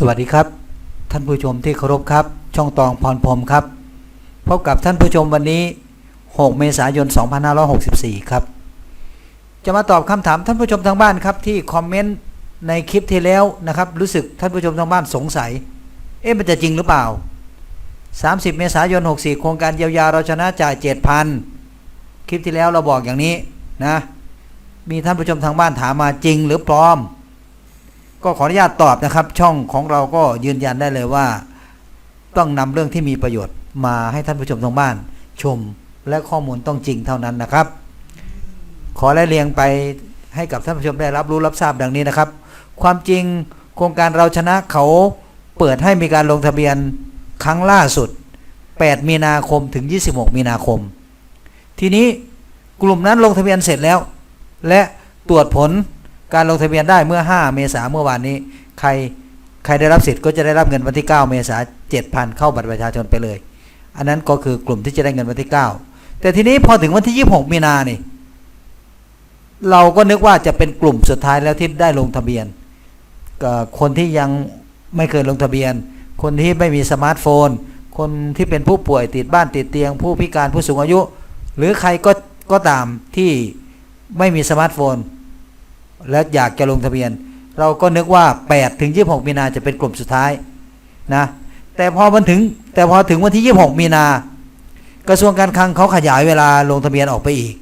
สวัสดีครับ ท่านผู้ชมที่เคารพครับ ช่องตองพรพรมครับ พบกับท่านผู้ชมวันนี้ 6 เมษายน 2564 ครับ จะมาตอบคำถามท่านผู้ชมทางบ้านครับ ที่คอมเมนต์ในคลิปที่แล้วนะครับ รู้สึกท่านผู้ชมทางบ้านสงสัย เอ๊ะมันจะจริงหรือเปล่า 30 เมษายน 64 โครงการเยียวยาเราชนะจ่าย 7,000 คลิปที่แล้วเราบอกอย่างนี้นะมีท่านผู้ชมทางบ้านถามมาจริงหรือปลอม ก็ขออนุญาตตอบนะครับ ช่องของเราก็ยืนยันได้เลยว่า ต้องนำเรื่องที่มีประโยชน์มาให้ท่านผู้ชมทางบ้าน ชมและข้อมูลต้องจริงเท่านั้นนะครับ ขอไล่เรียงไปให้กับท่านผู้ชมได้รับรู้รับทราบดังนี้นะครับ ความจริงโครงการเราชนะเขาเปิดให้มีการลงทะเบียนครั้งล่าสุด 8 มีนาคมถึง 26 มีนาคม ทีนี้กลุ่มนั้นลงทะเบียนเสร็จแล้ว และตรวจผล การลงทะเบียนได้เมื่อ 5 เมษายนเมื่อวานนี้ ใครใครได้รับสิทธิ์ก็จะได้รับเงินวันที่ 9 เมษายน7,000เข้าบัตรประชาชนไปเลย อันนั้นก็คือกลุ่มที่จะได้เงินวันที่ 9 แต่ทีนี้พอถึงวันที่ 26 มีนานี่ เราก็นึกว่าจะเป็นกลุ่มสุดท้ายแล้วที่ได้ลงทะเบียน คนที่ยังไม่เคยลงทะเบียน คนที่ไม่มีสมาร์ทโฟน คนที่เป็นผู้ป่วยติดบ้านติดเตียง ผู้พิการผู้สูงอายุ หรือใครก็ก็ตามที่ไม่มีสมาร์ทโฟน และอยากจะลงทะเบียน เราก็นึกว่า 8 ถึง 26 มีนาจะเป็นกลุ่มสุดท้ายนะแต่พอมันถึงแต่พอถึงวันที่ 26 มีนา กระทรวงการคลังเขาขยายเวลาลงทะเบียนออกไปอีก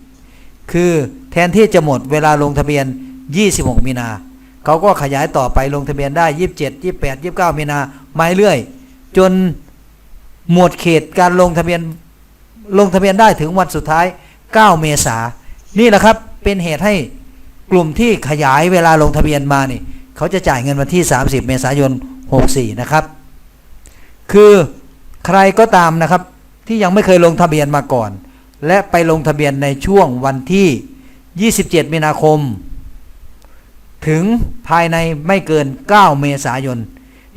คือแทนที่จะหมดเวลาลงทะเบียน 26 มีนาเขาก็ขยายต่อไปลงทะเบียนได้ 27 28 29 มีนามาเรื่อยจนหมดเขตการลงทะเบียนลงทะเบียนได้ถึงวันสุดท้าย 9 เมษานี่แหละครับเป็นเหตุให้ กลุ่มที่ขยายเวลาลงทะเบียนมานี่เขาจะจ่ายเงินวันที่ 30 เมษายน 64 นะครับ คือใครก็ตามนะครับที่ยังไม่เคยลงทะเบียนมาก่อน และไปลงทะเบียนในช่วงวันที่ 27 มีนาคม ถึงภายในไม่เกิน 9 เมษายน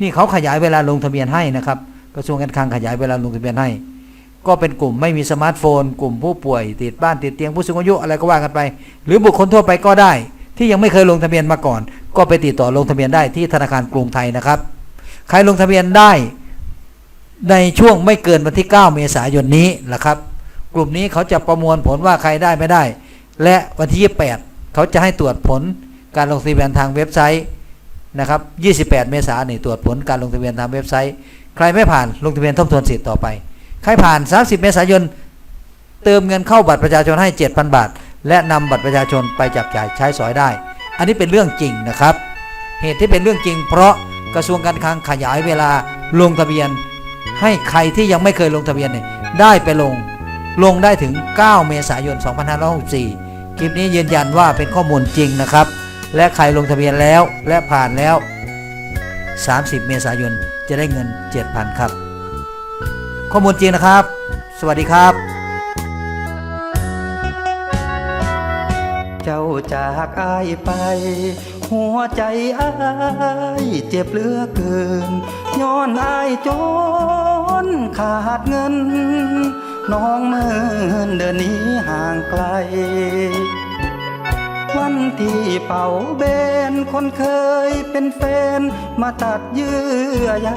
นี่เขาขยายเวลาลงทะเบียนให้นะครับ กระทรวงการคลังขยายเวลาลงทะเบียนให้ ก็เป็นกลุ่มไม่มีสมาร์ทโฟน กลุ่มผู้ป่วย ติดบ้านติดเตียงผู้สูงอายุอะไรก็ว่ากันไป หรือบุคคลทั่วไปก็ได้ ที่ยังไม่เคยลงทะเบียนมาก่อน ก็ไปติดต่อลงทะเบียนได้ที่ธนาคารกรุงไทยนะครับ ใครลงทะเบียนได้ในช่วงไม่เกินวันที่ 9 เมษายนนี้แหละครับ กลุ่มนี้เขาจะประมวลผลว่าใครได้ไม่ได้ และวันที่ 28 เขาจะให้ตรวจผลการลงทะเบียนทางเว็บไซต์นะครับ 28 เมษายนตรวจผลการลงทะเบียนทางเว็บไซต์ ใครไม่ผ่านลงทะเบียนทบทวนสิทธิ์ต่อไป ใครผ่าน 30 เมษายน เติมเงินเข้าบัตรประชาชนให้ 7,000 บาท และนำบัตรประชาชนไปจับจ่ายใช้สอยได้ อันนี้เป็นเรื่องจริงนะครับ เหตุที่เป็นเรื่องจริง เพราะกระทรวงการคลังขยายเวลาลงทะเบียน ให้ใครที่ยังไม่เคยลงทะเบียนเนี่ยได้ไปลงลงได้ถึง 9 เมษายน 2564 คลิปนี้ยืนยันว่าเป็นข้อมูลจริงนะครับ และใครลงทะเบียนแล้วและผ่านแล้ว 30 เมษายนจะได้เงิน 7,000 ครับ ข้อมูลจริงนะครับ สวัสดีครับ เจ้าจากอายไป หัวใจอายเจ็บเหลือเกิน ย้อนอายจนขาดเงิน น้องเมินเดินหนี้ห่างไกล วันที่เป่าเบนคนเคยเป็นแฟน มาตัดเยื่อใย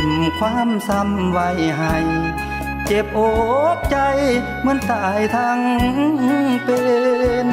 ทิมความซ้ำไว้ให้ เจ็บอกใจเหมือนตายทั้งเป็น